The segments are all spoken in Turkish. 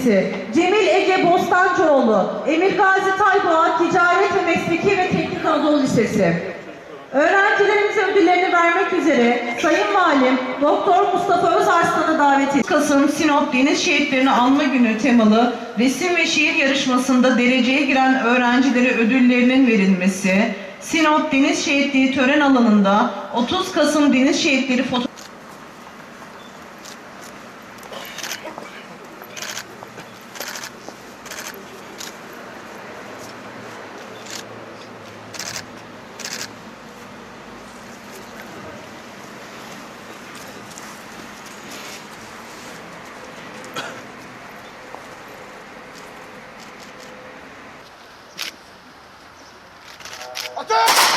Lisesi, Cemil Ege Bostancıoğlu, Emir Gazi Tayboğa Ticaret ve Mesleki ve Teknik Anadolu Lisesi. Öğrencilerimize ödüllerini vermek üzere Sayın Valim Doktor Mustafa Özarslan'ı davet ediyoruz. Kasım Sinop Deniz Şehitlerini Anma Günü temalı resim ve şiir yarışmasında dereceye giren öğrencilere ödüllerinin verilmesi, Sinop Deniz Şehitliği tören alanında 30 Kasım Deniz Şehitleri foto Ateş!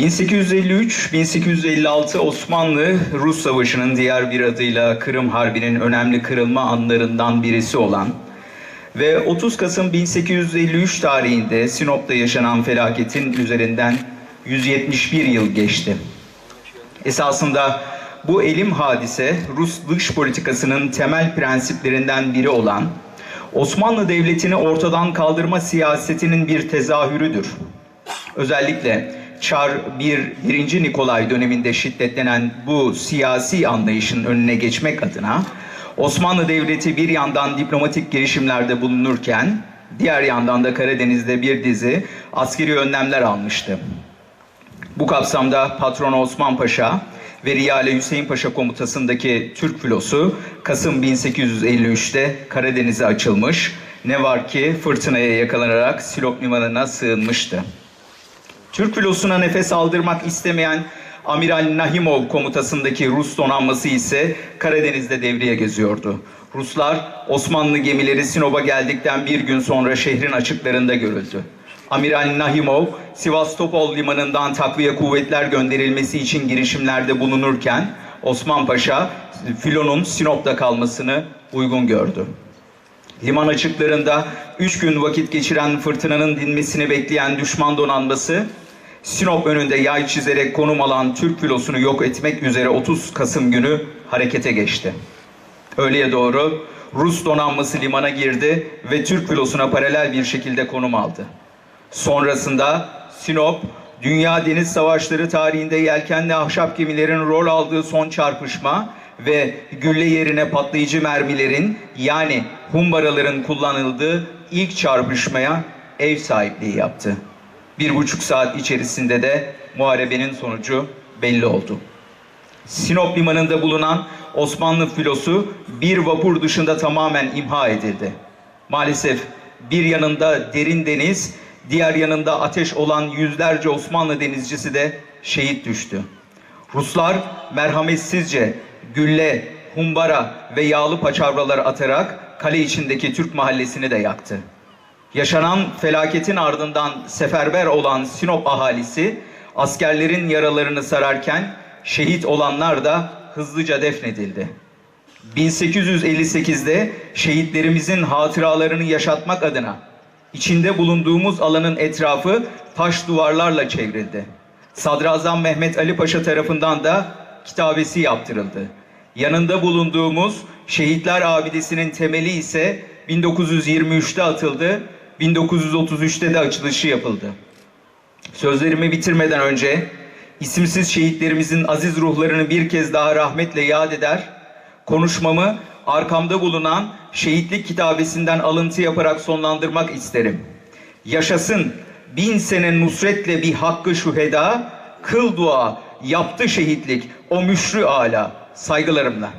1853-1856 Osmanlı-Rus Savaşı'nın diğer bir adıyla Kırım Harbi'nin önemli kırılma anlarından birisi olan ve 30 Kasım 1853 tarihinde Sinop'ta yaşanan felaketin üzerinden 171 yıl geçti. Esasında bu elim hadise Rus dış politikasının temel prensiplerinden biri olan Osmanlı Devleti'ni ortadan kaldırma siyasetinin bir tezahürüdür. Özellikle Çar 1. 1. Nikolay döneminde şiddetlenen bu siyasi anlayışın önüne geçmek adına Osmanlı Devleti bir yandan diplomatik girişimlerde bulunurken diğer yandan da Karadeniz'de bir dizi askeri önlemler almıştı. Bu kapsamda Patron Osman Paşa ve Riyale Hüseyin Paşa komutasındaki Türk filosu Kasım 1853'te Karadeniz'e açılmış. Ne var ki fırtınaya yakalanarak Silop limanına sığınmıştı. Türk filosuna nefes aldırmak istemeyen Amiral Nahimov komutasındaki Rus donanması ise Karadeniz'de devreye geziyordu. Ruslar Osmanlı gemileri Sinop'a geldikten bir gün sonra şehrin açıklarında görüldü. Amiral Nahimov, Sivastopol limanından takviye kuvvetler gönderilmesi için girişimlerde bulunurken Osman Paşa filonun Sinop'ta kalmasını uygun gördü. Liman açıklarında üç gün vakit geçiren fırtınanın dinmesini bekleyen düşman donanması Sinop önünde yay çizerek konum alan Türk filosunu yok etmek üzere 30 Kasım günü harekete geçti. Öğleye doğru Rus donanması limana girdi ve Türk filosuna paralel bir şekilde konum aldı. Sonrasında Sinop, Dünya Deniz Savaşları tarihinde yelkenli ahşap gemilerin rol aldığı son çarpışma ve gülle yerine patlayıcı mermilerin yani humbaraların kullanıldığı ilk çarpışmaya ev sahipliği yaptı. Bir buçuk saat içerisinde de muharebenin sonucu belli oldu. Sinop limanında bulunan Osmanlı filosu bir vapur dışında tamamen imha edildi. Maalesef bir yanında derin deniz, diğer yanında ateş olan yüzlerce Osmanlı denizcisi de şehit düştü. Ruslar merhametsizce gülle, humbara ve yağlı paçavralar atarak kale içindeki Türk mahallesini de yaktı. Yaşanan felaketin ardından seferber olan Sinop ahalisi askerlerin yaralarını sararken şehit olanlar da hızlıca defnedildi. 1858'de şehitlerimizin hatıralarını yaşatmak adına içinde bulunduğumuz alanın etrafı taş duvarlarla çevrildi. Sadrazam Mehmet Ali Paşa tarafından da kitabesi yaptırıldı. Yanında bulunduğumuz Şehitler Abidesi'nin temeli ise 1923'te atıldı, 1933'te de açılışı yapıldı. Sözlerimi bitirmeden önce isimsiz şehitlerimizin aziz ruhlarını bir kez daha rahmetle yad eder, konuşmamı arkamda bulunan şehitlik kitabesinden alıntı yaparak sonlandırmak isterim. Yaşasın bin sene nusretle bir hakkı şüheda, kıl dua, yaptı şehitlik o müşrü ala saygılarımla.